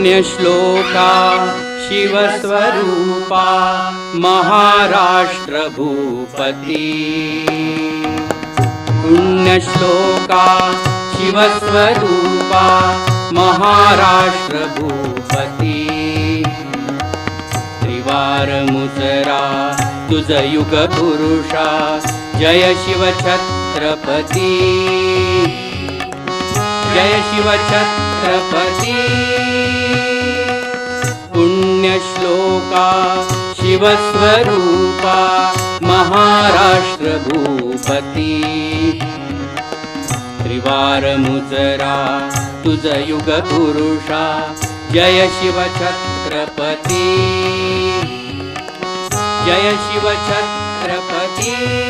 पुण्यश्लोका शिवस्वरूपा महाराष्ट्रभूपति पुण्यश्लोका शिवस्वरूपा महाराष्ट्रभूपति त्रिवारमुतरा तुजयुगपुरुषा जय शिवछत्रपति जय शिवछत्रपति लोका शिवस्वरूपा महाराष्ट्रभूपती तुझ युग पुरुषा जय छत्रपती जय छत्रपती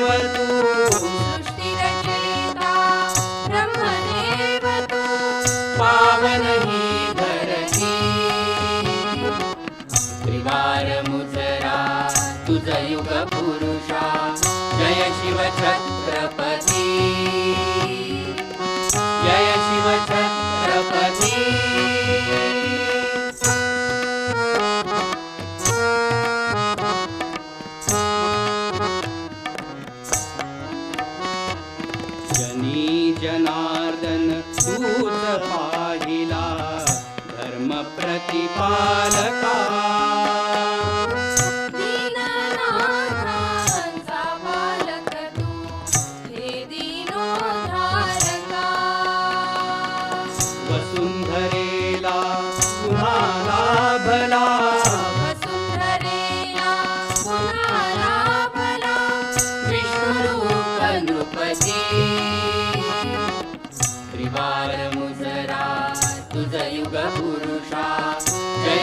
छत्रपति जय शिव छत्रपति शनि जनार्दन कूलभागिला धर्म प्रतिपालका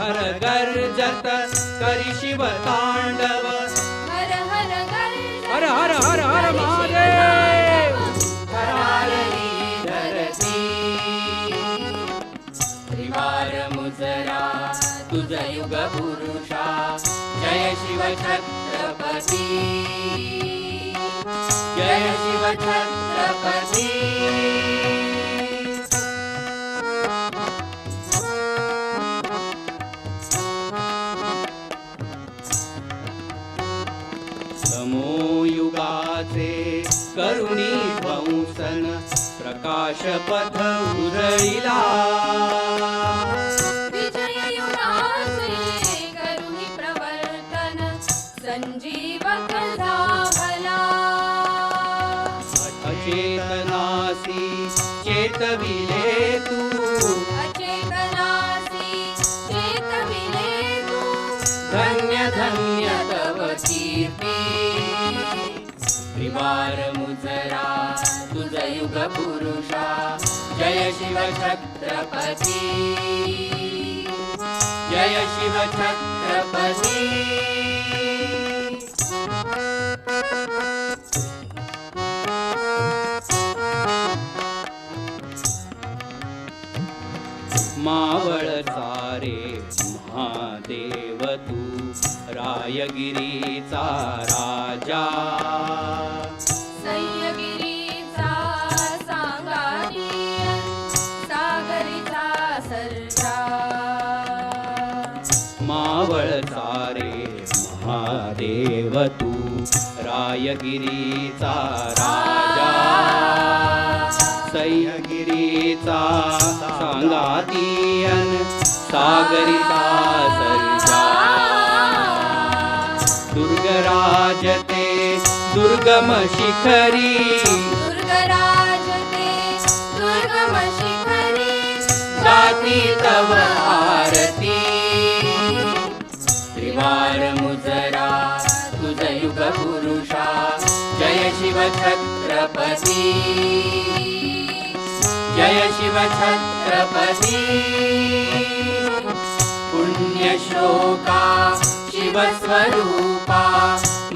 हर गर्जत करि शिव ताण्डव हर हर हर हर हर हर मदया मुजरा पुरुषा जय शिव छत्रपति जय शिव छत्रपति प्रकाश पथ उरळीला प्रवर्तन संजीवक धावला अचेतनासी चेतविले तू अचेतनासी चेतविले तू धन्य धन्य तव कीर्ती त्रिवारम युग पुरुषा जय शिव छत्रपती जय शिव छत्रपती मावळ सारे महादेव तू रायगिरीचा राजा सारे महादेव तू रायगिरीचा राजा सह्यगिरीचा सांगातीयन सागरिता सर्जा दुर्गराज ते दुर्गम शिखरी दुर्गराज दुर्गम शिखरी जाती तव आरती जय शिवछत्रपसि जय शिवक्षत्रपसि पुण्यशोका शिवस्वरूपा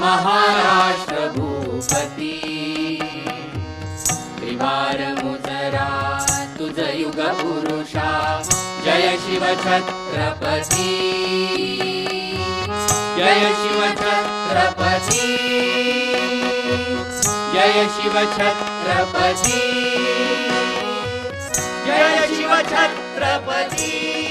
महाराष्ट्र भूपति त्रिवारमुतरा तुतयुगपुरुषा जय शिवक्षत्रपसि जय शिव शिवछत्रपती जय शिव शिवछत्रपती जय शिव छत्रपती